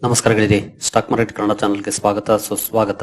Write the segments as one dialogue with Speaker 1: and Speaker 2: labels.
Speaker 1: ನಮಸ್ಕಾರ ಗೆಳೆಯರಿ stock market Kannada ಚಾನಲ್ಗೆ ಸ್ವಾಗತ. ಸುಸ್ವಾಗತ.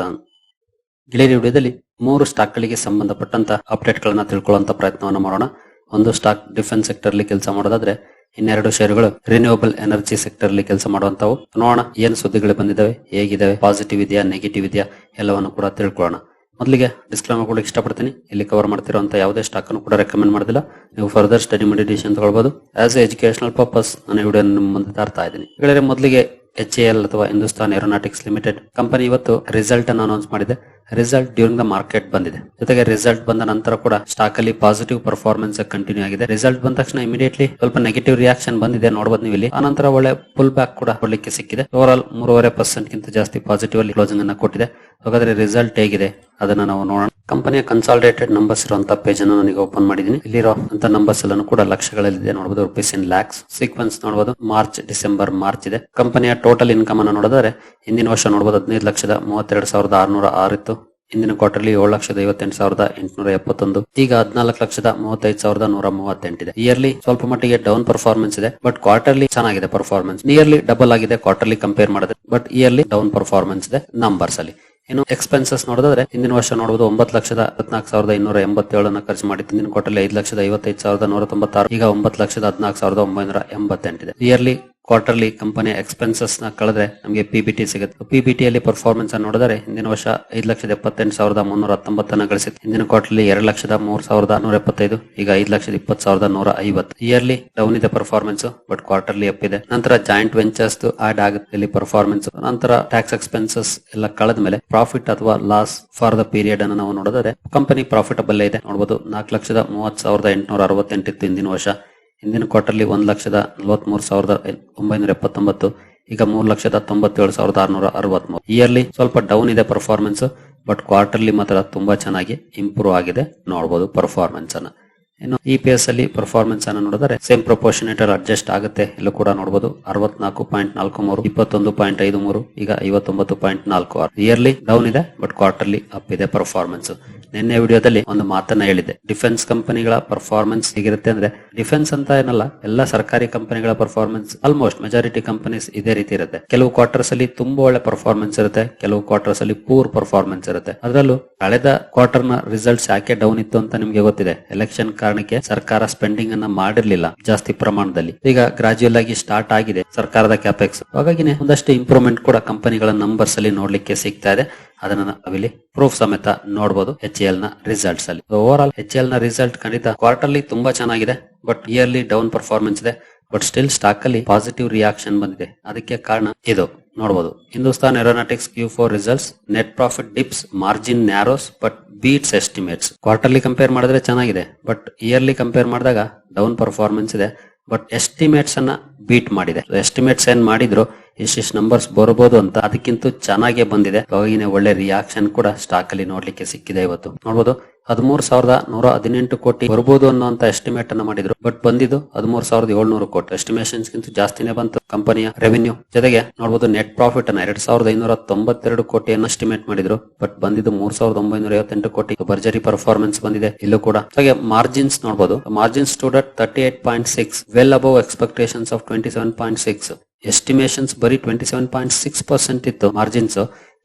Speaker 1: ಗೆಳೆಯರಿ ವಿಡಿಯೋದಲ್ಲಿ ಮೂರು ಸ್ಟಾಕ್ ಗಳಿಗೆ ಸಂಬಂಧಪಟ್ಟಂತ ಅಪ್ಡೇಟ್ ಗಳನ್ನ ತಿಳ್ಕೊಳ್ಳುವಂತ ಪ್ರಯತ್ನವನ್ನು ಮಾಡೋಣ. ಒಂದು ಸ್ಟಾಕ್ ಡಿಫೆನ್ಸ್ ಸೆಕ್ಟರ್ ಅಲ್ಲಿ ಕೆಲಸ ಮಾಡೋದಾದ್ರೆ ಇನ್ನೆರಡು ಷೇರುಗಳು ರಿನ್ಯೂವಬಲ್ ಎನರ್ಜಿ ಸೆಕ್ಟರ್ ಅಲ್ಲಿ ಕೆಲಸ ಮಾಡುವಂತವು ನೋಡೋಣ ಏನು ಸುದ್ದಿಗಳು ಬಂದಿದ್ದಾವೆ ಹೇಗಿದಾವೆ ಪಾಸಿಟಿವ್ ಇದೆಯಾ ನೆಗೆಟಿವ್ ಇದೆಯಾ ಎಲ್ಲವನ್ನು ಕೂಡ ತಿಳ್ಕೊಳ್ಳೋಣ. ಮೊದಲಿಗೆ ಡಿಸ್ಕ್ಲೇಮರ್ ಕೂಡ ಇಷ್ಟಪಡ್ತೀನಿ. ಇಲ್ಲಿ ಕವರ್ ಮಾಡ್ತಿರುವಂತ ಯಾವುದೇ ಸ್ಟಾಕ್ ಅನ್ನು ಕೂಡ ರೆಕಮೆಂಡ್ ಮಾಡೋದಿಲ್ಲ. ನೀವು ಫರ್ದರ್ ಸ್ಟಡಿ ಮಾಡಿ ಡಿಸಿಷನ್ ತಗೊಳ್ಬಹುದು ಆಸ್ ಎ ಎಜುಕೇಶನಲ್ ಪರ್ಪಸ್ ನಾನು ವಿಡಿಯೋ ಮುಂದೆ ತರ್ತಾ ಇದ್ದೀನಿ. ಮೊದಲಿಗೆ ಎಚ್ ಎಲ್ ಅಥವಾ ಹಿಂದೂಸ್ತಾನ್ ಏರೋನಾಟಿಕ್ಸ್ ಲಿಮಿಟೆಡ್ ಕಂಪನಿ ಇವತ್ತು ರಿಸಲ್ಟ್ ಅನ್ನು ಅನೌನ್ಸ್ ಮಾಡಿದೆ. ರಿಸಲ್ಟ್ ಡ್ಯೂರಿಂಗ್ ದ ಮಾರ್ಕೆಟ್ ಬಂದಿದೆ. ಜೊತೆಗೆ ರಿಸಲ್ಟ್ ಬಂದ ನಂತರ ಕೂಡ ಸ್ಟಾಕ್ ಅಲ್ಲಿ ಪಾಸಿಟಿವ್ ಪರ್ಫಾರ್ಮೆನ್ಸ್ ಕಂಟಿನ್ಯೂ ಆಗಿದೆ. ರಿಸಲ್ಟ್ ಬಂದ ತಕ್ಷಣ ಇಮಿಡಿಯೇಟ್ಲಿ ಸ್ವಲ್ಪ ನೆಗೆಟಿವ್ ರಿಯಾಕ್ಷನ್ ಬಂದಿದೆ ನೋಡಬಹುದು ನೀವು ಇಲ್ಲಿ. ಆನಂತರ ಒಳ್ಳೆ ಫುಲ್ ಬ್ಯಾಕ್ ಕೂಡ ಕೊಡ್ಲಿಕ್ಕೆ ಸಿಕ್ಕಿದೆ. ಓವರ್ ಆಲ್ ಮೂರುವರೆ ಪರ್ಸೆಂಟ್ ಗಿಂತ ಜಾಸ್ತಿ ಪಾಸಿಟಿವ್ ಅಲ್ಲಿ ಕ್ಲೋಸಿಂಗ್ ಅನ್ನ ಕೊಟ್ಟಿದೆ. ಹಾಗಾದ್ರೆ ರಿಸಲ್ಟ್ ಹೇಗಿದೆ? ಅದನ್ನ ನಾವು ನೋಡೋಣ. ಕಂಪನಿಯ ಕನ್ಸಾಲಿಡೇಟೆಡ್ ನಂಬರ್ಸ್ ಇರುವಂತಹ ಪೇಜ್ ಅನ್ನು ನನಗೆ ಓಪನ್ ಮಾಡಿದೀನಿ. ಇಲ್ಲಿರೋ ಅಂತ ನಂಬರ್ಸ್ ಎಲ್ಲಾನು ಕೂಡ ಲಕ್ಷಗಳಲ್ಲಿದೆ. ನೋಡಬಹುದು ರುಪೀಸ್ ಇನ್ ಲ್ಯಾಕ್ಸ್ ಸೀಕ್ವೆನ್ಸ್ ನೋಡಬಹುದು ಮಾರ್ಚ್ ಡಿಸೆಂಬರ್ ಮಾರ್ಚ್ ಇದೆ. ಕಂಪನಿಯ ಟೋಟಲ್ ಇನ್ಕಮ್ ಅನ್ನು ನೋಡಿದ್ರೆ ಹಿಂದಿನ ವರ್ಷ ನೋಡಬಹುದು ಹದಿನೈದು ಲಕ್ಷದ ಮೂವತ್ತೆರಡು ಸಾವಿರದ ಆರುನೂರ ಆರು ಇತ್ತು. ಇಂದಿನ ಕ್ವಾರ್ಟರ್ಲಿ ಏಳು ಲಕ್ಷದ ಐವತ್ತೆಂಟು ಸಾವಿರದ ಎಂಟುನೂರ ಎಪ್ಪತ್ತೊಂದು. ಈಗ ಹದಿನಾಲ್ಕು ಲಕ್ಷದ ಮೂವತ್ತೈದು ಸಾವಿರದ ನೂರ ಮೂವತ್ತೆಂಟಿದೆ ಇಯರ್ಲಿ ಸ್ವಲ್ಪ ಮಟ್ಟಿಗೆ ಡೌನ್ ಪರ್ಫಾರ್ಮೆನ್ಸ್ ಇದೆ. ಬಟ್ ಕ್ವಾರ್ಟರ್ಲಿ ಚೆನ್ನಾಗಿದೆ ಪರ್ಫಾರ್ಮೆನ್ಸ್ ನಿಯರ್ಲಿ ಡಬಲ್ ಆಗಿದೆ ಕ್ವಾರ್ಟರ್ಲಿ ಕಂಪೇರ್ ಮಾಡಿದ್ರೆ. ಬಟ್ ಇಯರ್ಲಿ ಡೌನ್ ಪರ್ಫಾರ್ಮೆನ್ಸ್ ಇದೆ ನಂಬರ್ಸ್ ಅಲ್ಲಿ. ಇನ್ನು ಎಕ್ಸ್ಪೆನ್ಸಸ್ ನೋಡಿದ್ರೆ ಹಿಂದಿನ ವರ್ಷ ನೋಡಬಹುದು ಒಂಬತ್ತು ಲಕ್ಷದ ಹದಿನಾಲ್ಕು ಸಾವಿರದ ಇನ್ನೂರ ಎಂಬತ್ತೇಳನ್ನ ಖರ್ಚು ಮಾಡಿ ಹಿಂದಿನ ಕ್ವಾರ್ಟರ್ಲಿ ಐದು ಲಕ್ಷದ ಐವತ್ತೈದು ಸಾವಿರದ ನೂರ ತೊಂಬತ್ತಾರು, ಈಗ ಒಂಬತ್ತು ಲಕ್ಷದ ಹದಿನಾಲ್ಕು ಸಾವಿರದ ಒಂಬೈನೂರ ಎಂಬತ್ತೆಂಟಿದೆ. ಇಯರ್ಲಿ ಕ್ವಾರ್ಟರ್ಲಿ ಕಂಪನಿಯ ಎಕ್ಸ್ಪೆನ್ಸಸ್ನ ಕಳೆದ್ರೆ ನಮಗೆ ಪಿಬಿಟಿ ಸಿಗುತ್ತೆ. ಪಿಬಿಟಿ ಅಲ್ಲಿ ಪರ್ಫಾರ್ಮೆನ್ಸ್ ಅನ್ನು ನೋಡಿದರೆ ಹಿಂದಿನ ವರ್ಷ ಐದು ಲಕ್ಷದ ಎಪ್ಪತ್ತೆಂಟು ಸಾವಿರದ ಮುನ್ನೂರ ಹತ್ತೊಂಬತ್ತನ್ನ ಗಳಿಸಿತ್ತು. ಹಿಂದಿನ ಕ್ವಾರ್ಟರ್ಲಿ ಎರಡು ಲಕ್ಷದ ಮೂರು ಸಾವಿರದ ನೂರ ಎಪ್ಪತ್ತೈದು, ಈಗ ಐದು ಲಕ್ಷದ ಇಪ್ಪತ್ತು ಸಾವಿರದ ನೂರ ಐವತ್ತು. ಇಯರ್ಲಿ ಡೌನ್ ಇದೆ ಪರ್ಫಾರ್ಮೆನ್ಸ್ ಬಟ್ ಕ್ವಾರ್ಟರ್ಲಿ ಅಪ್ ಇದೆ. ನಂತರ ಜಾಯಿಂಟ್ ವೆಂಚರ್ಸ್ ಆಡ್ ಆಗುತ್ತೆ ಇಲ್ಲಿ ಪರ್ಫಾರ್ಮೆನ್ಸ್ ನಂತರ ಟ್ಯಾಕ್ಸ್ ಎಕ್ಸ್ಪೆನ್ಸಸ್ ಎಲ್ಲ ಕಳೆದ ಮೇಲೆ ಪ್ರಾಫಿಟ್ ಅಥವಾ ಲಾಸ್ ಫಾರ್ ದ ಪೀರಿಯಡ್ ಅನ್ನು ನಾವು ನೋಡಿದರೆ ಕಂಪನಿ ಪ್ರಾಫಿಟಬಲ್ ಇದೆ. ನೋಡಬಹುದು ನಾಲ್ಕು ಲಕ್ಷದ ಮೂವತ್ತು ಸಾವಿರದ ಎಂಟುನೂರ ಅರವತ್ತೆಂಟಿತ್ತು ಹಿಂದಿನ ವರ್ಷ. ಹಿಂದಿನ ಕ್ವಾರ್ಟರ್ಲಿ ಒಂದ್ ಲಕ್ಷದ ನಲವತ್ಮೂರು ಸಾವಿರದ ಒಂಬೈನೂರ ಎಪ್ಪತ್ತೊಂಬತ್ತು, ಈಗ ಮೂರು ಲಕ್ಷದ ತೊಂಬತ್ತೇಳು ಸಾವಿರದ ಆರುನೂರ ಅರವತ್ಮೂರು. ಇಯರ್ಲಿ ಸ್ವಲ್ಪ ಡೌನ್ ಇದೆ ಪರ್ಫಾರ್ಮೆನ್ಸ್ ಬಟ್ ಕ್ವಾರ್ಟರ್ಲಿ ಮಾತ್ರ ತುಂಬಾ ಚೆನ್ನಾಗಿ ಇಂಪ್ರೂವ್ ಆಗಿದೆ. ನೋಡಬಹುದು ಪರ್ಫಾರ್ಮೆನ್ಸ್ ಅನ್ನ. ಇನ್ನು ಇ ಪಿ ಎಸ್ ಅಲ್ಲಿ ಪರ್ಫಾರ್ಮೆನ್ಸ್ ಅನ್ನು ನೋಡಿದರೆ ಸೇಮ್ ಪ್ರೊಪೋಷನೇಟರ್ ಅಡ್ಜಸ್ಟ್ ಆಗುತ್ತೆ. ಎಲ್ಲೂ ಕೂಡ ನೋಡಬಹುದು ಅರವತ್ನಾಲ್ಕು ಪಾಯಿಂಟ್ ನಾಲ್ಕು ಮೂರು, ಇಪ್ಪತ್ತೊಂದು ಪಾಯಿಂಟ್ ಐದು ಮೂರು, ಈಗ ಐವತ್ತೊಂಬತ್ತು ಪಾಯಿಂಟ್ ನಾಲ್ಕು ಆರು. ಇಯರ್ಲಿ ಡೌನ್ ಇದೆ ಬಟ್ ಕ್ವಾರ್ಟರ್ಲಿ ಅಪ್ ಇದೆ ಪರ್ಫಾರ್ಮೆನ್ಸ್ ನಿನ್ನೆ ವಿಡಿಯೋದಲ್ಲಿ ಒಂದು ಮಾತನ್ನ ಹೇಳಿದೆ ಡಿಫೆನ್ಸ್ ಕಂಪನಿಗಳ ಪರ್ಫಾರ್ಮೆನ್ಸ್ ಹೇಗಿರುತ್ತೆ ಅಂದ್ರೆ ಡಿಫೆನ್ಸ್ ಅಂತ ಏನಲ್ಲ, ಎಲ್ಲ ಸರ್ಕಾರಿ ಕಂಪನಿಗಳ ಪರ್ಫಾರ್ಮೆನ್ಸ್ ಆಲ್ಮೋಸ್ಟ್ ಮೆಜಾರಿಟಿ ಕಂಪನೀಸ್ ಇದೇ ರೀತಿ ಇರುತ್ತೆ. ಕೆಲವು ಕ್ವಾರ್ಟರ್ಸ್ ಅಲ್ಲಿ ತುಂಬಾ ಒಳ್ಳೆ ಪರ್ಫಾರ್ಮೆನ್ಸ್ ಇರುತ್ತೆ, ಕೆಲವು ಕ್ವಾರ್ಟರ್ಸ್ ಅಲ್ಲಿ ಪೂರ್ ಪರ್ಫಾರ್ಮೆನ್ಸ್ ಇರುತ್ತೆ. ಅದರಲ್ಲೂ ಕಳೆದ ಕ್ವಾರ್ಟರ್ನ ರಿಸಲ್ಟ್ಸ್ ಯಾಕೆ ಡೌನ್ ಇತ್ತು ಅಂತ ನಿಮ್ಗೆ ಗೊತ್ತಿದೆ. ಎಲೆಕ್ಷನ್ ಕಾರಣಕ್ಕೆ ಸರ್ಕಾರ ಸ್ಪೆಂಡಿಂಗ್ ಅನ್ನ ಮಾಡಿರ್ಲಿಲ್ಲ ಜಾಸ್ತಿ ಪ್ರಮಾಣದಲ್ಲಿ. ಈಗ ಗ್ರಾಜುಯಲ್ ಆಗಿ ಸ್ಟಾರ್ಟ್ ಆಗಿದೆ ಸರ್ಕಾರದ ಕ್ಯಾಪೆಕ್ಸ್ ಹಾಗಾಗಿನೇ ಒಂದಷ್ಟು ಇಂಪ್ರೂವ್ಮೆಂಟ್ ಕೂಡ ಕಂಪನಿಗಳ ನಂಬರ್ಸ್ ಅಲ್ಲಿ ನೋಡ್ಲಿಕ್ಕೆ ಸಿಗ್ತಾ ಇದೆ. ಅದನ್ನ ನಾವಿಲ್ಲಿ ಪ್ರೂಫ್ ಸಮೇತ ನೋಡಬಹುದು ಎಚ್ ಎಲ್ನ ರಿಸಲ್ಟ್ಸ್ ಅಲ್ಲಿ. ಓವರ್ ಆಲ್ ಎಚ್ ಎಲ್ನ ರಿಸಲ್ಟ್ ಖಂಡಿತ ಕ್ವಾರ್ಟರ್ಲಿ ತುಂಬಾ ಚೆನ್ನಾಗಿದೆ. ಬಟ್ ಇಯರ್ಲಿ ಡೌನ್ ಪರ್ಫಾರ್ಮೆನ್ಸ್ ಇದೆ. ಬಟ್ ಸ್ಟಿಲ್ ಸ್ಟಾಕ್ ಅಲ್ಲಿ ಪಾಸಿಟಿವ್ ರಿಯಾಕ್ಷನ್ ಬಂದಿದೆ. ಅದಕ್ಕೆ ಕಾರಣ ಇದು. ನೋಡಬಹುದು Hindustan Aeronautics Q four results net profit dips margin narrows but beats estimates quarterly compare ಮಾಡಿದ್ರೆ ಚೆನ್ನಾಗಿದೆ ಬಟ್ ಇಯರ್ಲಿ ಕಂಪೇರ್ ಮಾಡಿದಾಗ ಡೌನ್ ಪರ್ಫಾರ್ಮೆನ್ಸ್ ಇದೆ ಬಟ್ ಎಸ್ಟಿಮೇಟ್ಸ್ ಅನ್ನ ಬೀಟ್ ಮಾಡಿದೆ. ಎಸ್ಟಿಮೇಟ್ಸ್ ಏನ್ ಮಾಡಿದ್ರು ಇಷ್ಟಿಷ್ಟು ನಂಬರ್ಸ್ ಬರಬಹುದು ಅಂತ ಅದಕ್ಕಿಂತ ಚೆನ್ನಾಗೇ ಬಂದಿದೆ. ಒಳ್ಳೆ ರಿಯಾಕ್ಷನ್ ಕೂಡ ಸ್ಟಾಕ್ ಅಲ್ಲಿ ನೋಡ್ಲಿಕ್ಕೆ ಸಿಕ್ಕಿದೆ ಇವತ್ತು. ನೋಡಬಹುದು ಹದಿಮೂರು ಸಾವಿರದ ನೂರ ಹದಿನೆಂಟು ಕೋಟಿ ಬರ್ಬೋದು ಅನ್ನುವಂತ ಎಸ್ಟಿಮೇಟ್ ಅನ್ನ ಮಾಡಿದ್ರು. ಬಟ್ ಬಂದಿದ್ದು ಹದಿಮೂರು ಸಾವಿರದ ಏಳ್ನೂರು ಕೋಟಿ. ಎಸ್ಟಿಮೇಷನ್ಸ್ ಗಿಂತ ಜಾಸ್ತಿನೇ ಬಂತು ಕಂಪನಿಯ ರೆವೆನ್ಯೂ ಜೊತೆಗೆ ನೋಡಬಹುದು ನೆಟ್ ಪ್ರಾಫಿಟ್ ಅನ್ನ ಎರಡ್ ಸಾವಿರದ ಐನೂರ ತೊಂಬತ್ತೆರಡು ಕೋಟಿಯನ್ನು ಎಸ್ಟಿಮೇಟ್ ಮಾಡಿದ್ರು. ಬಟ್ ಬಂದಿದ್ದು ಮೂರ್ ಸಾವಿರದ ಒಂಬೈನೂರ ಐವತ್ತೆಂಟು ಕೋಟಿ. ಭರ್ಜರಿ ಪರ್ಫಾರ್ಮೆನ್ಸ್ ಬಂದಿದೆ ಇಲ್ಲೂ ಕೂಡ. ಹಾಗೆ ಮಾರ್ಜಿನ್ಸ್ ನೋಡಬಹುದು margins stood at thirty eight point six well above expectations of twenty seven point six estimations ಬರೀ twenty seven point six percent ಇತ್ತು ಮಾರ್ಜಿನ್ಸ್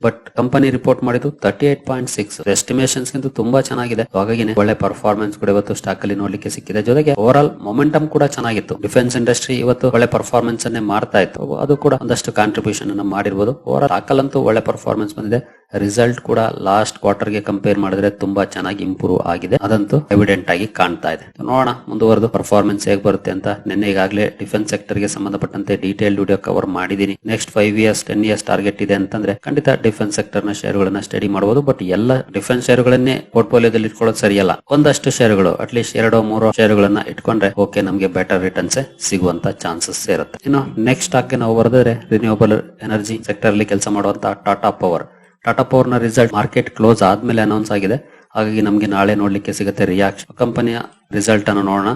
Speaker 1: ಬಟ್ ಕಂಪನಿ ರಿಪೋರ್ಟ್ ಮಾಡಿದ್ದು thirty eight point six estimations ಗಿಂತ ತುಂಬಾ ಚೆನ್ನಾಗಿದೆ. ಹಾಗಾಗಿ ಒಳ್ಳೆ performance ಕೂಡ ಇವತ್ತು ಸ್ಟಾಕ್ ಅಲ್ಲಿ ನೋಡ್ಲಿಕ್ಕೆ ಸಿಕ್ಕಿದೆ. ಜೊತೆಗೆ ಓವರ್ ಆಲ್ ಮೊಮೆಂಟಮ್ ಕೂಡ ಚೆನ್ನಾಗಿತ್ತು. ಡಿಫೆನ್ಸ್ ಇಂಡಸ್ಟ್ರಿ ಇವತ್ತು ಒಳ್ಳೆ ಪರ್ಫಾರ್ಮೆನ್ಸ್ ಅನ್ನೇ ಮಾಡ್ತಾ ಇತ್ತು. ಅದು ಕೂಡ ಒಂದಷ್ಟು ಕಾಂಟ್ರಿಬ್ಯೂಷನ್ ಅನ್ನ ಮಾಡಿರ್ಬೋದು. ಓವರ್ ಆಲ್ ಅಂತೂ ಒಳ್ಳೆ ಪರ್ಫಾರ್ಮೆನ್ಸ್ ಬಂದಿದೆ. ರಿಸಲ್ಟ್ ಕೂಡ ಲಾಸ್ಟ್ ಕ್ವಾರ್ಟರ್ಗೆ ಕಂಪೇರ್ ಮಾಡಿದ್ರೆ ತುಂಬಾ ಚೆನ್ನಾಗಿ ಇಂಪ್ರೂವ್ ಆಗಿದೆ. ಅದಂತೂ ಎವಿಡೆಂಟ್ ಆಗಿ ಕಾಣ್ತಾ ಇದೆ. ನೋಡೋಣ ಮುಂದುವರೆದು ಪರ್ಫಾರ್ಮೆನ್ಸ್ ಹೇಗೆ ಬರುತ್ತೆ ಅಂತ. ನಿನ್ನೆ ಈಗಾಗಲೇ ಡಿಫೆನ್ಸ್ ಸೆಕ್ಟರ್ಗೆ ಸಂಬಂಧಪಟ್ಟಂತೆ ಡೀಟೇಲ್ ವಿಡಿಯೋ ಕವರ್ ಮಾಡಿದೀನಿ next five years ten years target ಇದೆ ಅಂತಂದ್ರೆ ಖಂಡಿತ ಡಿಫೆನ್ಸ್ ಸೆಕ್ಟರ್ನ ಶೇರುಗಳನ್ನ ಸ್ಟಡಿ ಮಾಡಬಹುದು ಬಟ್ ಎಲ್ಲ ಡಿಫೆನ್ಸ್ ಷೇರುಗಳನ್ನೇ ಪೋರ್ಟ್ಫೋಲಿಯೋದಲ್ಲಿ ಇಟ್ಕೊಳ್ಳೋದು ಸರಿಯಲ್ಲ. ಒಂದಷ್ಟು ಷೇರುಗಳು ಅಟ್ಲೀಸ್ಟ್ ಎರಡು, ಮೂರು ಷೇರುಗಳನ್ನ ಇಟ್ಕೊಂಡ್ರೆ ಓಕೆ ನಮಗೆ ಬೆಟರ್ ರಿಟರ್ನ್ಸ್ ಸಿಗುವಂತ ಚಾನ್ಸಸ್ ಇರುತ್ತೆ. ಇನ್ನು ನೆಕ್ಸ್ಟ್ ಸ್ಟಾಕ್ ನಾವು ಬರೆದ್ರೆ ರಿನ್ಯೂಬಲ್ ಎನರ್ಜಿ ಸೆಕ್ಟರ್ ಅಲ್ಲಿ ಕೆಲಸ ಮಾಡುವಂತ ಟಾಟಾ ಪವರ್ ಟಾಟಾ ಪವರ್ನ ರಿಸಲ್ಟ್ ಮಾರ್ಕೆಟ್ ಕ್ಲೋಸ್ ಆದ್ಮೇಲೆ ಅನೌನ್ಸ್ ಆಗಿದೆ. ಹಾಗಾಗಿ ನಮಗೆ ನಾಳೆ ನೋಡ್ಲಿಕ್ಕೆ ಸಿಗುತ್ತೆ ರಿಯಾಕ್ಷನ್ ಕಂಪನಿಯ ರಿಸಲ್ಟ್ ಅನ್ನು ನೋಡೋಣ.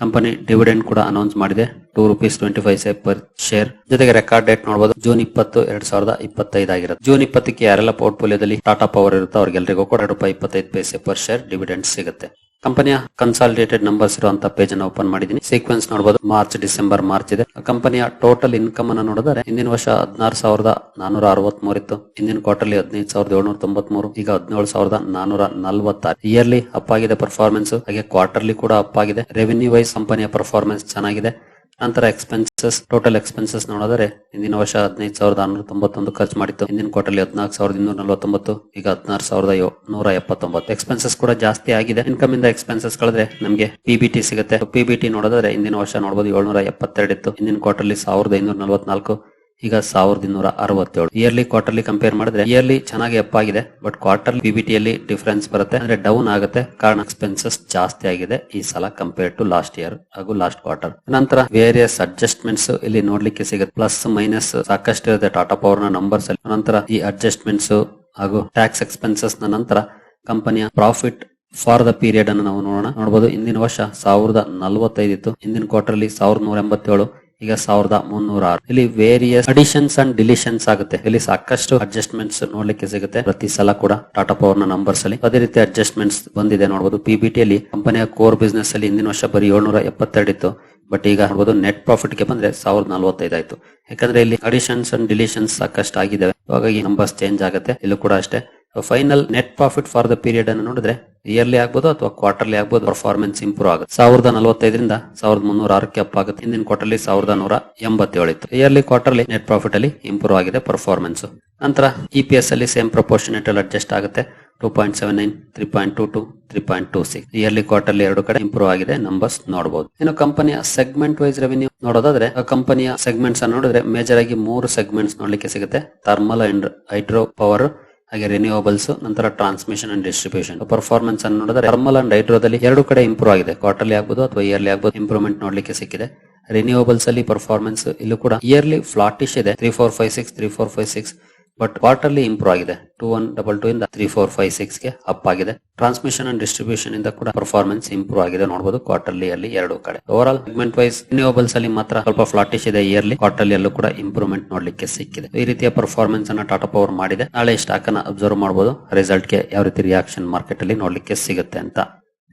Speaker 1: ಕಂಪನಿ ಡಿವಿಡೆಂಡ್ ಕೂಡ ಅನೌನ್ಸ್ ಮಾಡಿದೆ. Two rupees twenty five say per share ಜೊತೆಗೆ ರೆಕಾರ್ಡ್ ಡೇಟ್ ನೋಡಬಹುದು ಜೂನ್ ಇಪ್ಪತ್ತು, ಎರಡ್ ಸಾವಿರದ ಇಪ್ಪತ್ತೈದು ಆಗಿರುತ್ತೆ ಜೂನ್ ಇಪ್ಪತ್ತಕ್ಕೆ ಯಾರೆಲ್ಲ ಪೋರ್ಟ್ಫೋಲಿಯೋದಲ್ಲಿ ಟಾಟಾ ಪವರ್ ಇರುತ್ತೆ ಅವ್ರಿಗೆಲ್ಲರಿಗೂ ಕೂಡ ಎರಡು ರೂಪಾಯಿ ಇಪ್ಪತ್ತೈದು ಪೈಸೆ ಪರ್ ಶೇರ್ ಡಿವಿಡೆಂಡ್ ಸಿಗುತ್ತೆ. ಕಂಪನಿಯ ಕನ್ಸಾಲಿಡೇಟೆಡ್ ನಂಬರ್ಸ್ ಇರುವಂತಹ ಪೇಜ್ ಅನ್ನು ಓಪನ್ ಮಾಡಿದೀನಿ. ಸೀಕ್ವೆನ್ಸ್ ನೋಡಬಹುದು ಮಾರ್ಚ್ ಡಿಸೆಂಬರ್ ಮಾರ್ಚ್ ಇದೆ. ಕಂಪನಿಯ ಟೋಟಲ್ ಇನ್ಕಮ್ ಅನ್ನು ನೋಡಿದರೆ ಹಿಂದಿನ ವರ್ಷ ಹದಿನಾರು ಸಾವಿರದ ನಾನೂರ ಅರವತ್ ಇತ್ತು ಹಿಂದಿನ ಕ್ವಾರ್ಟರ್ಲಿ ಹದಿನೈದು ಸಾವಿರದ ಏಳ್ನೂರ ತೊಂಬತ್ ಈಗ ಹದಿನೇಳು ಸಾವಿರದ ನಾನೂರ ನಲ್ವತ್ತಾರು. ಇಯರ್ಲಿ ಅಪ್ ಆಗಿದೆ ಪರ್ಫಾರ್ಮೆನ್ಸ್ ಹಾಗೆ ಕ್ವಾರ್ಟರ್ಲಿ ಕೂಡ ಅಪ್ ಆಗಿದೆ. ರೆವಿನ್ಯೂ ವೈಸ್ ಕಂಪನಿಯ ಪರ್ಫಾರ್ಮೆನ್ಸ್ ಚೆನ್ನಾಗಿದೆ. ನಂತರ ಎಕ್ಸ್ಪೆನ್ಸಸ್ ಟೋಟಲ್ ಎಕ್ಸ್ಪೆನ್ಸಸ್ ನೋಡಿದರೆ ಹಿಂದಿನ ವರ್ಷ ಹದಿನೈದು ಸಾವಿರದ ಆರುನೂರ ತೊಂಬತ್ತೊಂದು ಖರ್ಚು ಮಾಡಿತ್ತು. ಹಿಂದಿನ ಕ್ವಾರ್ಟರ್ಲಿ ಹದಿನಾಲ್ಕು ಸಾವಿರದ ಇನ್ನೂರ ನಲವತ್ತೊಂಬತ್ತು, ಈಗ ಹದಿನಾರು ಸಾವಿರದ ನೂರ ಎಪ್ಪತ್ತೊಂಬತ್ತು. ಎಕ್ಸ್ಪೆನ್ಸಸ್ ಕೂಡ ಜಾಸ್ತಿ ಆಗಿದೆ. ಇನ್ಕಮ್ ಇಂದ ಎಕ್ಸ್ಪೆನ್ಸಸ್ ಕಳೆದ್ರೆ ನಮಗೆ ಪಿಬಿಟಿ ಸಿಗುತ್ತೆ. ಪಿಬಿಟಿ ನೋಡಿದ್ರೆ ಹಿಂದಿನ ವರ್ಷ ನೋಡಬಹುದು ಏಳ್ನೂರ ಎಪ್ಪತ್ತೆರಡು ಇತ್ತು ಹಿಂದಿನ ಕ್ವಾರ್ಟರ್ಲಿ ಸಾವಿರದ ಐನೂರ ನಲವತ್ನಾಲ್ಕು ಈಗ ಸಾವಿರದ ಇನ್ನೂರ ಅರವತ್ತೇಳು. ಇಯರ್ಲಿ ಕ್ವಾರ್ಟರ್ಲಿ ಕಂಪೇರ್ ಮಾಡಿದ್ರೆ ಇಯರ್ಲಿ ಚೆನ್ನಾಗಿ ಅಪ್ ಆಗಿದೆ ಬಟ್ ಕ್ವಾರ್ಟರ್ ಪಿಬಿಟಿಯಲ್ಲಿ ಡಿಫರೆನ್ಸ್ ಬರುತ್ತೆ. ಅಂದ್ರೆ ಡೌನ್ ಆಗುತ್ತೆ, ಕಾರಣ ಎಕ್ಸ್ಪೆನ್ಸಸ್ ಜಾಸ್ತಿ ಆಗಿದೆ ಈ ಸಲ ಕಂಪೇರ್ ಟು ಲಾಸ್ಟ್ ಇಯರ್ ಹಾಗೂ ಲಾಸ್ಟ್ ಕ್ವಾರ್ಟರ್ ನಂತರ ವೇರಿಯಸ್ ಅಡ್ಜಸ್ಟ್ಮೆಂಟ್ಸ್ ಇಲ್ಲಿ ನೋಡ್ಲಿಕ್ಕೆ ಸಿಗುತ್ತೆ. ಪ್ಲಸ್ ಮೈನಸ್ ಸಾಕಷ್ಟು ಇರುತ್ತೆ. ಟಾಟಾ ಪವರ್ನ ನಂಬರ್ಸ್ ಅಲ್ಲಿ. ನಂತರ ಈ ಅಡ್ಜಸ್ಟ್ಮೆಂಟ್ಸ್ ಹಾಗೂ ಟ್ಯಾಕ್ಸ್ ಎಕ್ಸ್ಪೆನ್ಸಸ್ನ ನಂತರ ಕಂಪನಿಯ ಪ್ರಾಫಿಟ್ ಫಾರ್ ದ ಪೀರಿಯಡ್ ಅನ್ನು ನಾವು ನೋಡೋಣ. ನೋಡಬಹುದು ಹಿಂದಿನ ವರ್ಷ ಸಾವಿರದ ನಲವತ್ತೈದು ಇತ್ತು. ಹಿಂದಿನ ಕ್ವಾರ್ಟರ್ಲಿ ಸಾವಿರದ ನೂರ ಎಂಬತ್ತೇಳು. ಈಗ ಸಾವಿರದ ಮುನ್ನೂರ ಆರು ಇಲ್ಲಿ ವೇರಿಯಸ್ ಅಡಿಷನ್ಸ್ ಅಂಡ್ ಡಿಲಿಷನ್ಸ್ ಆಗುತ್ತೆ. ಇಲ್ಲಿ ಸಾಕಷ್ಟು ಅಡ್ಜಸ್ಟ್ಮೆಂಟ್ಸ್ ನೋಡ್ಲಿಕ್ಕೆ ಸಿಗುತ್ತೆ. ಪ್ರತಿ ಸಲ ಕೂಡ ಟಾಟಾ ಪವರ್ನ ನಂಬರ್ಸ್ ಅಲ್ಲಿ ಅದೇ ರೀತಿ ಅಡ್ಜಸ್ಟ್ಮೆಂಟ್ಸ್ ಬಂದಿದೆ ನೋಡಬಹುದು ಪಿಬಿಟಿ ಅಲ್ಲಿ ಕಂಪನಿಯ ಕೋರ್ ಬಿಸ್ನೆಸ್ ಅಲ್ಲಿ ಹಿಂದಿನ ವರ್ಷ ಬರೀ ಏಳ್ನೂರ ಎಪ್ಪತ್ತೆರಡು ಇತ್ತು. ಬಟ್ ಈಗ ನೋಡಬಹುದು ನೆಟ್ ಪ್ರಾಫಿಟ್ಗೆ ಬಂದ್ರೆ ಸಾವಿರದ ನಲವತ್ತೈದು ಆಯ್ತು. ಯಾಕಂದ್ರೆ ಇಲ್ಲಿ ಅಡಿಷನ್ಸ್ ಅಂಡ್ ಡಿಲಿಷನ್ಸ್ ಸಾಕಷ್ಟು ಆಗಿದ್ದಾವೆ ಹಾಗಾಗಿ ನಂಬರ್ಸ್ ಚೇಂಜ್ ಆಗುತ್ತೆ. ಇಲ್ಲೂ ಕೂಡ ಅಷ್ಟೇ. Final net profit for the period ಅನ್ನು ನೋಡಿದ್ರೆ ಇಯರ್ಲಿ ಆಗ್ಬೋದು ಅಥವಾ ಕ್ವಾರ್ಟರ್ಲಿ ಆಗ್ಬೋದು ಪರ್ಫಾರ್ಮೆನ್ಸ್ ಇಂಪ್ರೂವ್ ಆಗುತ್ತೆ. ಸಾವಿರದ ನಲವತ್ತೈದರಿಂದ ಸಾವಿರದ ಮುನ್ನೂರ ಆರಕ್ಕೆ ಅಪ್ ಆಗುತ್ತೆ. ಹಿಂದಿನ ಕ್ವಾರ್ಟರ್ಲಿ ಸಾವಿರದ ನೂರ ಎಂಬತ್ತೇಳು ಇತ್ತು. ಇಯರ್ಲಿ ಕ್ವಾರ್ಟರ್ಲಿ ನೆಟ್ ಪ್ರಾಫಿಟ್ ಅಲ್ಲಿ ಇಂಪ್ರೂವ್ ಆಗಿದೆ ಪರ್ಫಾರ್ಮೆನ್ಸ್ ನಂತರ ಇ ಪಿ ಎಸ್ ಅಲ್ಲಿ ಸೇಮ್ ಪ್ರಪೋರ್ಷನೇಟ್ ಅಲ್ಲಿ ಅಡ್ಜಸ್ಟ್ ಆಗುತ್ತೆ. Two point seven nine three point two to three point two six yearly quarterly ಎರಡು ಕಡೆ ಇಂಪ್ರೂವ್ ಆಗಿದೆ ನಂಬರ್ಸ್ ನೋಡಬಹುದು ಇನ್ನು ಕಂಪನಿಯ ಸೆಗ್ಮೆಂಟ್ ವೈಸ್ ರೆವೆನ್ಯೂ ನೋಡೋದಾದ್ರೆ ಕಂಪನಿಯ ಸೆಗ್ಮೆಂಟ್ಸ್ ನೋಡಿದ್ರೆ ಮೇಜರ್ ಆಗಿ ಮೂರು ಸೆಗ್ಮೆಂಟ್ಸ್ ನೋಡ್ಲಿಕ್ಕೆ ಸಿಗುತ್ತೆ. ಥರ್ಮಲ್ ಅಂಡ್ ಹೈಡ್ರೋ ಪವರ್ ಹಾಗೆ ರಿನ್ಯೂವಬಲ್ಸ್ ನಂತರ ಟ್ರಾನ್ಸ್ಮಿಷನ್ ಅಂಡ್ ಡಿಸ್ಟ್ರಿಬ್ಯೂಷನ್ ಪರ್ಫಾರ್ಮೆನ್ಸ್ ಅನ್ನು ನೋಡಿದ್ರೆ ಥರ್ಮಲ್ ಅಂಡ್ ಹೈಡ್ರೋದಲ್ಲಿ ಎರಡು ಕಡೆ ಇಂಪ್ರೂವ್ ಆಗಿದೆ. ಕ್ವಾರ್ಟರ್ಲಿ ಆಗ್ಬೋದು ಅಥವಾ ಇಯರ್ಲಿ ಆಗ್ಬೋದು ಇಂಪ್ರೂವ್ಮೆಂಟ್ ನೋಡ್ಲಿಕ್ಕೆ ಸಿಕ್ಕಿದೆ. ರಿನ್ಯೂವಬಲ್ಸ್ ಅಲ್ಲಿ ಪರ್ಫಾರ್ಮೆನ್ಸ್ ಇಲ್ಲೂ ಕೂಡ ಇಯರ್ಲಿ ಫ್ಲಾಟಿಶ್ ಇದೆ. Three four five six three four five six but quarterly improve ಆಗಿದೆ ಟೂ ಒನ್ ಡಬಲ್ ಟೂ ಇಂದ ತ್ರೀ ಫೋರ್ ಫೈವ್ ಸಿಕ್ಸ್ಗೆ ಅಪ್ ಆಗಿದೆ. ಟ್ರಾನ್ಸ್ಮಿಷನ್ ಅಂಡ್ ಡಿಸ್ಟ್ರಿಬ್ಯೂಷನ್ ಇಂದ ಕೂಡ ಪರ್ಫಾರ್ಮೆನ್ಸ್ ಇಂಪ್ರೂವ್ ಆಗಿದೆ ನೋಡಬಹುದು ಕ್ವಾರ್ಟರ್ಲಿ ಅಲ್ಲಿ ಎರಡು ಕಡೆ. Over all segment wise renewables ಅಲ್ಲಿ ಮಾತ್ರ ಸ್ವಲ್ಪ ಫ್ಲಾಟಿಶ್ ಇದೆ ಇಯರ್ಲಿ ಕ್ವಾರ್ಟರ್ಲಿ ಅಲ್ಲೂ ಕೂಡ ಇಂಪ್ರೂವ್ಮೆಂಟ್ ನೋಡ್ಲಿಕ್ಕೆ ಸಿಕ್ಕಿದೆ. ಈ ರೀತಿಯ ಪರ್ಫಾರ್ಮೆನ್ಸ್ ಅನ್ನ ಟಾಟಾ ಪವರ್ ಮಾಡಿದೆ. ನಾಳೆ ಸ್ಟಾಕ್ ಅನ್ನ ಅಬ್ಸರ್ವ್ ಮಾಡಬಹುದು ರಿಸಲ್ಟ್ಗೆ ಯಾವ ರೀತಿ ರಿಯಾಕ್ಷನ್ ಮಾರ್ಕೆಟ್ ಅಲ್ಲಿ ನೋಡ್ಲಿಕ್ಕೆ ಸಿಗುತ್ತೆ ಅಂತ.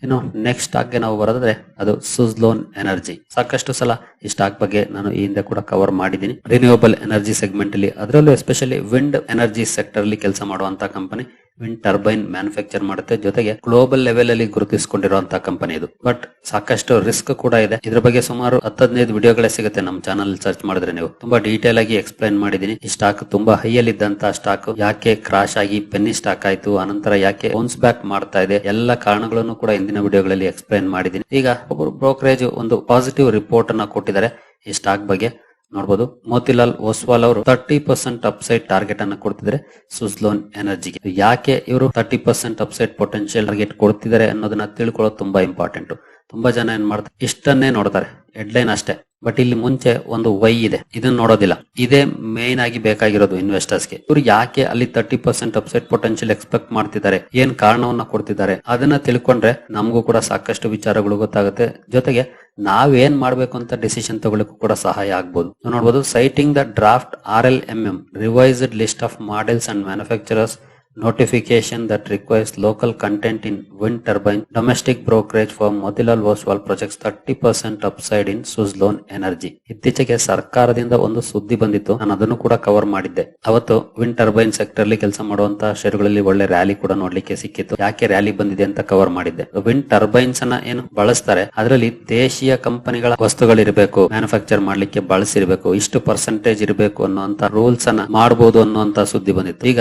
Speaker 1: ಇನ್ನು ನೆಕ್ಸ್ಟ್ ಸ್ಟಾಕ್ಗೆ ನಾವು ಬರೋದ್ರೆ ಅದು ಸುಜ್ಲೋನ್ ಎನರ್ಜಿ ಸಾಕಷ್ಟು ಸಲ ಈ ಸ್ಟಾಕ್ ಬಗ್ಗೆ ನಾನು ಈ ಹಿಂದೆ ಕೂಡ ಕವರ್ ಮಾಡಿದ್ದೀನಿ. ರಿನ್ಯೂವಬಲ್ ಎನರ್ಜಿ ಸೆಗ್ಮೆಂಟ್ ಅಲ್ಲಿ, ಅದರಲ್ಲೂ ಎಸ್ಪೆಷಲಿ ವಿಂಡ್ ಎನರ್ಜಿ ಸೆಕ್ಟರ್ ಅಲ್ಲಿ ಕೆಲಸ ಮಾಡುವಂತ ಕಂಪನಿ ವಿಂಡ್ ಟರ್ಬೈನ್ ಮ್ಯಾನುಫ್ಯಾಕ್ಚರ್ ಮಾಡುತ್ತೆ. ಜೊತೆಗೆ ಗ್ಲೋಬಲ್ ಲೆವೆಲ್ ಅಲ್ಲಿ ಗುರುತಿಸಿಕೊಂಡಿರುವಂತಹ ಕಂಪನಿ ಇದು. ಬಟ್ ಸಾಕಷ್ಟು ರಿಸ್ಕ್ ಕೂಡ ಇದೆ. ಇದ್ರ ಬಗ್ಗೆ ಸುಮಾರು ಹತ್ತದೈದು ವಿಡಿಯೋಗಳೇ ಸಿಗುತ್ತೆ ನಮ್ಮ ಚಾನಲ್ ಸರ್ಚ್ ಮಾಡಿದ್ರೆ ನೀವು. ತುಂಬಾ ಡೀಟೇಲ್ ಆಗಿ ಎಕ್ಸ್ಪ್ಲೈನ್ ಮಾಡಿದೀನಿ ಈ ಸ್ಟಾಕ್ ತುಂಬಾ ಹೈ ಅಲ್ಲಿ ಇದ್ದಂತಹ ಸ್ಟಾಕ್. ಯಾಕೆ ಕ್ರಾಶ್ ಆಗಿ ಪೆನ್ನಿ ಸ್ಟಾಕ್ ಆಯ್ತು. ಅನಂತರ ಯಾಕೆ ಬೌನ್ಸ್ ಬ್ಯಾಕ್ ಮಾಡ್ತಾ ಇದೆ. ಎಲ್ಲ ಕಾರಣಗಳನ್ನು ಕೂಡ ಇಂದಿನ ವಿಡಿಯೋಗಳಲ್ಲಿ ಎಕ್ಸ್ಪ್ಲೈನ್ ಮಾಡಿದೀನಿ ಈಗ ಒಬ್ಬರು ಬ್ರೋಕರೇಜ್ ಒಂದು ಪಾಸಿಟಿವ್ ರಿಪೋರ್ಟ್ ಅನ್ನ ಕೊಟ್ಟಿದ್ದಾರೆ ಈ ಸ್ಟಾಕ್ ಬಗ್ಗೆ. ನೋಡಬಹುದು ಮೋತಿಲಾಲ್ ಓಸ್ವಾಲ್ ಅವರು ತರ್ಟಿ ಪರ್ಸೆಂಟ್ ಅಪ್ಸೈಡ್ ಟಾರ್ಗೆಟ್ ಅನ್ನ ಕೊಡ್ತಿದ್ದಾರೆ ಸುಸ್ಲೋನ್ ಎನರ್ಜಿಗೆ. ಯಾಕೆ ಇವರು thirty percent upside potential target ಕೊಡ್ತಿದ್ದಾರೆ ಅನ್ನೋದನ್ನ ತಿಳ್ಕೊಳ್ಳೋದು ತುಂಬಾ ಇಂಪಾರ್ಟೆಂಟ್ ತುಂಬಾ ಜನ ಏನ್ ಮಾಡ್ತಾರೆ, ಇಷ್ಟನ್ನೇ ನೋಡ್ತಾರೆ ಹೆಡ್ಲೈನ್ ಅಷ್ಟೇ. ಬಟ್ ಇಲ್ಲಿ ಮುಂಚೆ ಒಂದು ವೈ ಇದೆ, ಇದನ್ನ ನೋಡೋದಿಲ್ಲ. ಇದೇ ಮೇನ್ ಆಗಿ ಬೇಕಾಗಿರೋದು ಇನ್ವೆಸ್ಟರ್ಸ್ಗೆ. ಇವ್ರು ಯಾಕೆ ಅಲ್ಲಿ thirty percent upside potential expect ಮಾಡ್ತಿದ್ದಾರೆ, ಏನ್ ಕಾರಣವನ್ನ ಕೊಡ್ತಿದ್ದಾರೆ, ಅದನ್ನ ತಿಳ್ಕೊಂಡ್ರೆ ನಮಗೂ ಕೂಡ ಸಾಕಷ್ಟು ವಿಚಾರಗಳು ಗೊತ್ತಾಗುತ್ತೆ. ಜೊತೆಗೆ ನಾವೇನ್ ಮಾಡ್ಬೇಕು ಅಂತ ಡಿಸಿಷನ್ ತಗೊಳ್ಳಕ್ಕೂ ಕೂಡ ಸಹಾಯ ಆಗ್ಬಹುದು ನೋಡ್ಬೋದು citing the draft R L M M revised list of models and manufacturers notification that requires local content in wind turbine. Domestic brokerage firm Motilal Oswal projects 30% upside in Suzlon Energy. ಇತ್ತೀಚೆಗೆ ಸರ್ಕಾರದಿಂದ ಒಂದು ಸುದ್ದಿ ಬಂದಿತ್ತು. ನಾನು ಅದನ್ನು ಕೂಡ cover ಮಾಡಿದ್ದೆ. ಅವತ್ತು ವಿಂಡ್ ಟರ್ಬೈನ್ ಸೆಕ್ಟರ್ ಅಲ್ಲಿ ಕೆಲಸ ಮಾಡುವಂತಹ ಷೇರುಗಳಲ್ಲಿ ಒಳ್ಳೆ ರ್ಯಾಲಿ ಕೂಡ ನೋಡ್ಲಿಕ್ಕೆ ಸಿಕ್ಕಿತ್ತು. ಯಾಕೆ ರ್ಯಾಲಿ ಬಂದಿದೆ ಅಂತ ಕವರ್ ಮಾಡಿದ್ದೆ. ವಿಂಡ್ ಟರ್ಬೈನ್ಸ್ ಅನ್ನ ಏನು ಬಳಸ್ತಾರೆ. ಅದರಲ್ಲಿ ದೇಶೀಯ ಕಂಪನಿಗಳ ವಸ್ತುಗಳಿರಬೇಕು ಮ್ಯಾನುಫ್ಯಾಕ್ಚರ್ ಮಾಡ್ಲಿಕ್ಕೆ ಬಳಸಿರ್ಬೇಕು, ಇಷ್ಟು ಪರ್ಸೆಂಟೇಜ್ ಇರಬೇಕು ಅನ್ನುವಂತ ರೂಲ್ಸ್ ಅನ್ನ ಮಾಡಬಹುದು ಅನ್ನುವಂತ ಸುದ್ದಿ ಬಂದಿತ್ತು. ಈಗ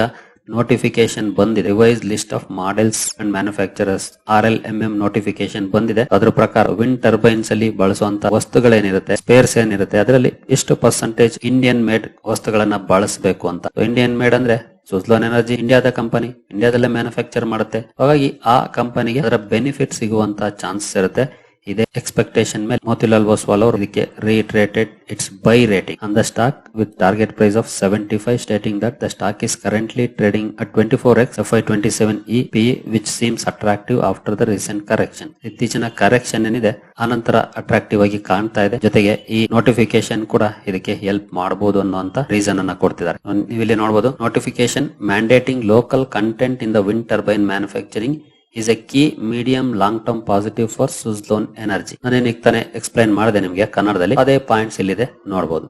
Speaker 1: ನೋಟಿಫಿಕೇಶನ್ ಬಂದಿದೆ. Revise list of models and manufacturers R L M M notification ಬಂದಿದೆ. ಅದ್ರ ಪ್ರಕಾರ ವಿಂಡ್ ಟರ್ಬೈನ್ಸ್ ಅಲ್ಲಿ ಬಳಸುವಂತ ವಸ್ತುಗಳೇನಿರುತ್ತೆ ಸ್ಪೇರ್ಸ್ ಏನಿರುತ್ತೆ, ಅದರಲ್ಲಿ ಎಷ್ಟು ಪರ್ಸೆಂಟೇಜ್ ಇಂಡಿಯನ್ ಮೇಡ್ ವಸ್ತುಗಳನ್ನ ಬಳಸಬೇಕು ಅಂತ. ಇಂಡಿಯನ್ ಮೇಡ್ ಅಂದ್ರೆ ಸುಸ್ಲೋನ್ ಎನರ್ಜಿ ಇಂಡಿಯಾದ ಕಂಪನಿ ಇಂಡಿಯಾದಲ್ಲೇ ಮ್ಯಾನುಫ್ಯಾಕ್ಚರ್ ಮಾಡುತ್ತೆ. ಹಾಗಾಗಿ ಆ ಕಂಪನಿಗೆ ಅದರ ಬೆನಿಫಿಟ್ ಸಿಗುವಂತ ಚಾನ್ಸಸ್ ಇರುತ್ತೆ. ಇದೇ. ಎಕ್ಸ್ಪೆಕ್ಟೇಷನ್ ಮೇಲೆ ಮೋತಿಲಾಲ್ ಓಸ್ವಾಲ್ ಅವರು ಇದಕ್ಕೆ ರೀಟ್ರೇಟೆಡ್ ಇಟ್ಸ್ ಬೈ ರೇಟಿಂಗ್ ಅಂದ stock with target price of seventy five stating that the stock is currently trading at twenty four X F I twenty seven E P which seems attractive after the recent correction ಇತ್ತೀಚಿನ correction ಏನಿದೆ ಆನಂತರ attractive ಆಗಿ ಕಾಣ್ತಾ ಇದೆ. ಜೊತೆಗೆ ಈ notification ಕೂಡ ಇದಕ್ಕೆ ಹೆಲ್ಪ್ ಮಾಡಬಹುದು ಅನ್ನುವಂತ ರೀಸನ್ ಅನ್ನ ಕೊಡ್ತಿದ್ದಾರೆ. ನೀವು ಇಲ್ಲಿ ನೋಡಬಹುದು notification mandating local content in the wind turbine manufacturing is a key medium long term positive for Suzlon Energy ನಾನೇನು ತಾನೇ ಎಕ್ಸ್ಪ್ಲೈನ್ ಮಾಡಿದೆ ನಿಮಗೆ ಕನ್ನಡದಲ್ಲಿ. ಅದೇ ಪಾಯಿಂಟ್ಸ್ ಇಲ್ಲಿದೆ ನೋಡಬಹುದು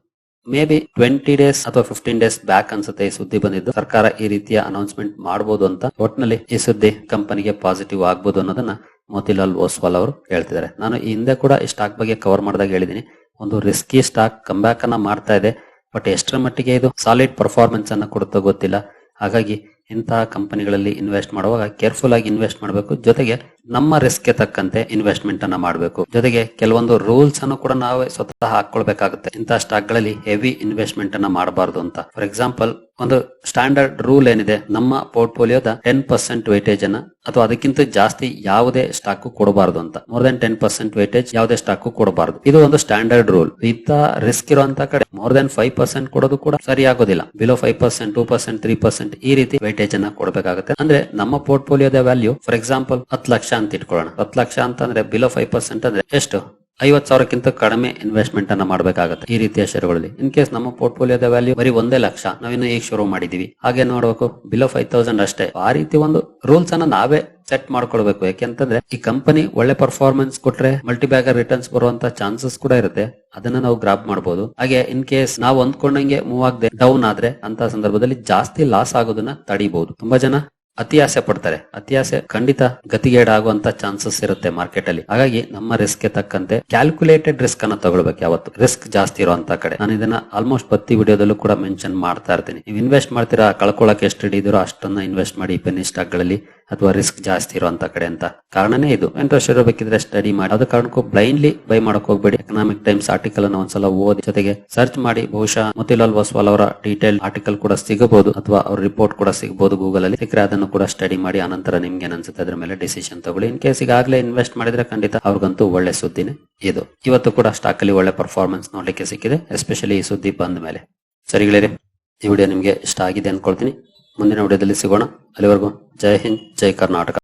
Speaker 1: ಮೇ ಬಿ ಟ್ವೆಂಟಿ ಡೇಸ್ ಅಥವಾ ಫಿಫ್ಟೀನ್ ಡೇಸ್ ಬ್ಯಾಕ್ ಅನ್ಸುತ್ತೆ ಈ ಸುದ್ದಿ ಬಂದಿದ್ದು. ಸರ್ಕಾರ ಈ ರೀತಿಯ ಅನೌನ್ಸ್ಮೆಂಟ್ ಮಾಡಬಹುದು ಅಂತ ಒಟ್ಟಿನಲ್ಲಿ ಈ ಸುದ್ದಿ ಕಂಪನಿಗೆ ಪಾಸಿಟಿವ್ ಆಗ್ಬಹುದು ಅನ್ನೋದನ್ನ ಮೋತಿಲಾಲ್ ಓಸ್ವಾಲ್ ಅವರು ಹೇಳ್ತಿದ್ದಾರೆ. ನಾನು ಈ ಹಿಂದೆ ಕೂಡ ಈ ಸ್ಟಾಕ್ ಬಗ್ಗೆ ಕವರ್ ಮಾಡಿದಾಗ ಹೇಳಿದೀನಿ. ಒಂದು ರಿಸ್ಕಿ ಸ್ಟಾಕ್ ಕಂಬ್ಯಾಕ್ ಅನ್ನ ಮಾಡ್ತಾ ಇದೆ. ಬಟ್ ಎಷ್ಟರ ಮಟ್ಟಿಗೆ ಇದು ಸಾಲಿಡ್ ಪರ್ಫಾರ್ಮೆನ್ಸ್ ಅನ್ನ ಕೊಡುತ್ತೋ ಗೊತ್ತಿಲ್ಲ. ಹಾಗಾಗಿ ಇಂತಹ ಕಂಪನಿಗಳಲ್ಲಿ ಇನ್ವೆಸ್ಟ್ ಮಾಡುವಾಗ ಕೇರ್ಫುಲ್ ಆಗಿ ಇನ್ವೆಸ್ಟ್ ಮಾಡಬೇಕು. ಜೊತೆಗೆ ನಮ್ಮ ರಿಸ್ಕ್ ತಕ್ಕಂತೆ ಇನ್ವೆಸ್ಟ್ಮೆಂಟ್ ಅನ್ನ ಮಾಡಬೇಕು. ಜೊತೆಗೆ ಕೆಲವೊಂದು ರೂಲ್ಸ್ ಅನ್ನು ಕೂಡ ನಾವೇ ಸ್ವತಃ ಹಾಕೊಳ್ಬೇಕಾಗುತ್ತೆ ಇಂತಹ ಸ್ಟಾಕ್ಗಳಲ್ಲಿ ಹೆವಿ ಇನ್ವೆಸ್ಟ್ಮೆಂಟ್ ಅನ್ನ ಮಾಡಬಾರದು ಅಂತ. ಫಾರ್ ಎಕ್ಸಾಂಪಲ್, ಒಂದು ಸ್ಟ್ಯಾಂಡರ್ಡ್ ರೂಲ್ ಏನಿದೆ, ನಮ್ಮ ಪೋರ್ಟ್ಫೋಲಿಯೋದ ಟೆನ್ ಪರ್ಸೆಂಟ್ ವೇಟೇಜ್ ಅನ್ನ ಅಥವಾ ಅದಕ್ಕಿಂತ ಜಾಸ್ತಿ ಯಾವುದೇ ಸ್ಟಾಕ್ ಕೊಡಬಾರದು ಅಂತ. More than ten percent weightage ಯಾವುದೇ ಸ್ಟಾಕ್ ಕೊಡಬಾರದು. ಇದು ಒಂದು ಸ್ಟ್ಯಾಂಡರ್ಡ್ ರೂಲ್ ಇಂತ ರಿಸ್ಕ್ ಇರುವಂತ ಕಡೆ ಮೋರ್ ದನ್ ಫೈವ್ ಪರ್ಸೆಂಟ್ ಕೊಡೋದು ಕೂಡ ಸರಿ ಆಗೋದಿಲ್ಲ below five percent two percent three percent ಈ ರೀತಿ ವೇಟೇಜ್ ಅನ್ನ ಕೊಡಬೇಕಾಗುತ್ತೆ. ಅಂದ್ರೆ ನಮ್ಮ ಪೋರ್ಟ್ಫೋಲಿಯೋದ ವ್ಯಾಲ್ಯೂ ಫಾರ್ ಎಕ್ಸಾಂಪಲ್ ಹತ್ತು ಲಕ್ಷ ಅಂತ ಇಟ್ಕೊಳ್ಳೋಣ. ಹತ್ತು ಲಕ್ಷ ಅಂತಂದ್ರೆ ಬಿಲೋ ಫೈವ್ ಪರ್ಸೆಂಟ್ ಅಂದ್ರೆ ಎಷ್ಟು? ಐವತ್ ಸಾವಿರಕ್ಕಿಂತ ಕಡಿಮೆ ಇನ್ವೆಸ್ಟ್ಮೆಂಟ್ ಅನ್ನ ಮಾಡಬೇಕಾಗುತ್ತೆ ಈ ರೀತಿಯ ಶೇರುಗಳಲ್ಲಿ ಇನ್ ಕೇಸ್ ನಮ್ಮ ಪೋರ್ಟ್ಫೋಲಿಯೋದ ವ್ಯಾಲ್ಯೂ ಬರೀ ಒಂದೇ ಲಕ್ಷ, ನಾವಿನ್ನು ಈಗ ಶುರು ಮಾಡಿದೀವಿ. ಹಾಗೆ ನೋಡಬೇಕು ಬಿಲೋ ಫೈವ್ ತೌಸಂಡ್ ಅಷ್ಟೇ. ಆ ರೀತಿ ಒಂದು ರೂಲ್ಸ್ ಅನ್ನ ನಾವೇ ಸೆಟ್ ಮಾಡ್ಕೊಳ್ಬೇಕು. ಯಾಕೆಂತಂದ್ರೆ ಈ ಕಂಪನಿ ಒಳ್ಳೆ ಪರ್ಫಾರ್ಮೆನ್ಸ್ ಕೊಟ್ರೆ ಮಲ್ಟಿ ಬ್ಯಾಗರ್ ರಿಟರ್ನ್ಸ್ ಬರುವಂತ ಚಾನ್ಸಸ್ ಕೂಡ ಇರುತ್ತೆ. ಅದನ್ನ ನಾವು ಗ್ರಾಪ್ ಮಾಡಬಹುದು ಹಾಗೆ ಇನ್ ಕೇಸ್ ನಾವು ಅಂದ್ಕೊಂಡಂಗೆ ಮೂವ್ ಆಗದೆ ಡೌನ್ ಆದ್ರೆ ಅಂತ ಸಂದರ್ಭದಲ್ಲಿ ಜಾಸ್ತಿ ಲಾಸ್ ಆಗೋದನ್ನ ತಡಿಬಹುದು ತುಂಬಾ ಜನ ಅತಿ ಆಸೆ ಪಡ್ತಾರೆ. ಅತಿ ಆಸೆ ಖಂಡಿತ ಗತಿಗೇಡಾಗುವಂತ ಚಾನ್ಸಸ್ ಇರುತ್ತೆ ಮಾರ್ಕೆಟ್ ಅಲ್ಲಿ. ಹಾಗಾಗಿ ನಮ್ಮ ರಿಸ್ಕ್ ತಕ್ಕಂತೆ ಕ್ಯಾಲ್ಕುಲೇಟೆಡ್ ರಿಸ್ಕ್ ಅನ್ನ ತಗೊಳ್ಬೇಕು ಯಾವತ್ತು. ರಿಸ್ಕ್ ಜಾಸ್ತಿ ಇರುವಂತ ಕಡೆ. ನಾನು ಇದನ್ನ ಆಲ್ಮೋಸ್ಟ್ ಪ್ರತಿ ವಿಡಿಯೋದಲ್ಲೂ ಕೂಡ ಮೆನ್ಷನ್ ಮಾಡ್ತಾ ಇರ್ತೀನಿ. ನೀವು ಇನ್ವೆಸ್ಟ್ ಮಾಡ್ತೀರಾ ಕಳ್ಕೊಳಕ್ಕೆ ಎಷ್ಟು ಹಿಡಿದಿರೋ ಅಷ್ಟನ್ನ ಇನ್ವೆಸ್ಟ್ ಮಾಡಿ ಪೆನ್ನಿ ಸ್ಟಾಕ್ಗಳಲ್ಲಿ ಅಥವಾ ರಿಸ್ಕ್ ಜಾಸ್ತಿ ಇರುವಂತ ಕಡೆ ಅಂತ. ಕಾರಣನೇ ಇದು. ಇಂಟ್ರೆಸ್ಟ್ ಇರಬೇಕಿದ್ರೆ ಸ್ಟಡಿ ಮಾಡಿ. ಅದ ಕಾರಣಕ್ಕೂ ಬ್ಲೈಂಡ್ಲಿ ಬೈ ಮಾಡಕ್ ಹೋಗ್ಬೇಡಿ. ಎಕನಾಮಿಕ್ ಟೈಮ್ಸ್ ಆರ್ಟಿಕಲ್ ಅನ್ನ ಒಂದ್ಸಲ ಓದಿ, ಜೊತೆಗೆ ಸರ್ಚ್ ಮಾಡಿ. ಬಹುಶಃ ಮೋತಿಲಾಲ್ ವಸ್ವಾಲ್ ಅವರ ಡೀಟೇಲ್ ಆರ್ಟಿಕಲ್ ಕೂಡ ಸಿಗಬಹುದು ಅಥವಾ ಅವ್ರ ರಿಪೋರ್ಟ್ ಕೂಡ ಸಿಗಬಹುದು ಗೂಗಲ್ ಅಲ್ಲಿ. ಸಿಕ್ಕರೆ ಅದನ್ನು ಕೂಡ ಸ್ಟಡಿ ಮಾಡಿ ಆನಂತರ ನಿಮ್ಗೆ ಅನ್ಸುತ್ತೆ ಅದ್ರ ಮೇಲೆ ಡಿಸಿಷನ್ ತಗೊಳ್ಳಿ. ಇನ್ ಕೇಸ್ ಈಗಾಗಲೇ ಇನ್ವೆಸ್ಟ್ ಮಾಡಿದ್ರೆ ಖಂಡಿತ ಅವ್ರಿಗಂತೂ ಒಳ್ಳೆ ಸುದ್ದಿನೇ ಇದು. ಇವತ್ತು ಕೂಡ ಸ್ಟಾಕ್ ಅಲ್ಲಿ ಒಳ್ಳೆ ಪರ್ಫಾರ್ಮೆನ್ಸ್ ನೋಡ್ಲಿಕ್ಕೆ ಸಿಕ್ಕಿದೆ ಎಸ್ಪೆಷಲಿ ಈ ಸುದ್ದಿ ಬಂದ ಮೇಲೆ. ಸರಿ ಗೆಳೆಯರೆ, ಈ ವಿಡಿಯೋ ನಿಮ್ಗೆ ಇಷ್ಟ ಆಗಿದೆ ಅನ್ಕೊಳ್ತೀನಿ. ಮುಂದಿನ ವಿಡಿಯೋದಲ್ಲಿ ಸಿಗೋಣ. ಅಲ್ಲಿವರೆಗೂ ಜೈ ಹಿಂದ್, ಜೈ ಕರ್ನಾಟಕ.